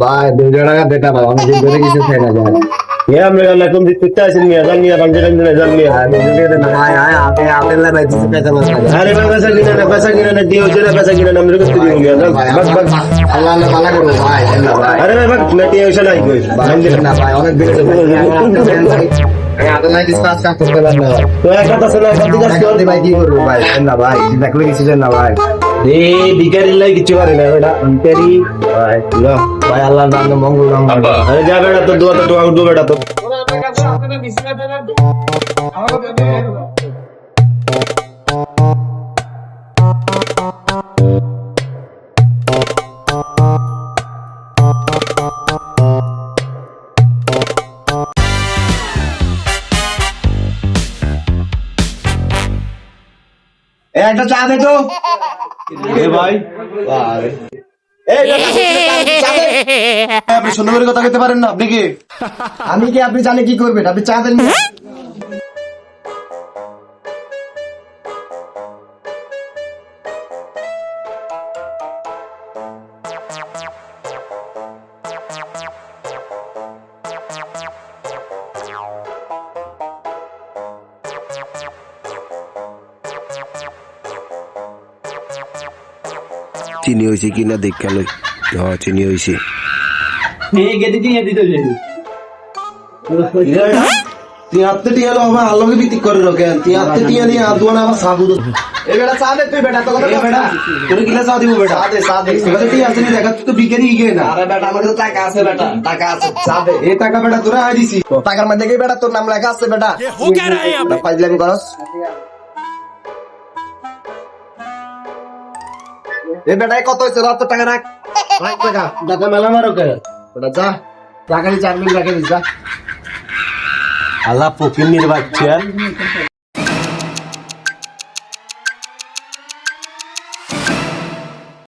ভাই দুইশো টাকা দেটা ভাই অনেকদিন ধরে কিছু খাই না যায় এরম রে না তুমি তুই তো আসেন মিয়া জানি না বাংলা জানি না জানি না আয় আয় আপে আপে লা ভাই কিছু পেতে না আরে ভাই পয়সা কিনা না পয়সা কিনা না দিও জেলা পয়সা কিনা না আমরা কত দিও মিয়া না বাস বাস আল্লাহ না পালা করো ভাই ভাই আরে ভাই বাস না টিয়া ওইসা লাই কই ভাই না ভাই অনেক দিন ধরে তো এক কথা শোনা এক কথা ভাই কি করবো ভাই না ভাই চিন্তা করে কিছু না ভাই এই ভিখারির লাই কিছু পারি না বেটা। ভিখারি ভাই আল্লাহ নাম মঙ্গল নাম আরে যা বেটা একটা চা দে তো। ভাই? আপনি সুন্দর কথা খেতে পারেন না আপনি কি? আমি কি আপনি জানে কি করবেন? আপনি চা দেন Thank. চিনি হয়েছে কিনা দেখা লই হ্যাঁ চিনি হয়েছে। আমার আলোকে করে আমার সাবু বেটা চা দে তুই বেটা তো বেটা তোরে কিলা সাও দিব বেটা। চা দে চা দে। এবারে টিয়া আছে নি দেখা তুই তো বিকারি গিয়ে না। আরে বেটা আমার কাছে টাকা আছে বেটা টাকা আছে চা দে। এই টাকা বেটা তোরা আই দিছি। টাকার মধ্যে কি বেটা তোর নাম লেখা আছে বেটা? ফাইজলামি করস। এ বেটায় কত হয়েছে? রাত টাকা রাখ। রাখ টাকা। টাকা মেলা মারো কে? বেটা যা। টাকা চার মিনিট রাখে যা। আল্লাহ ফকির বাচ্চা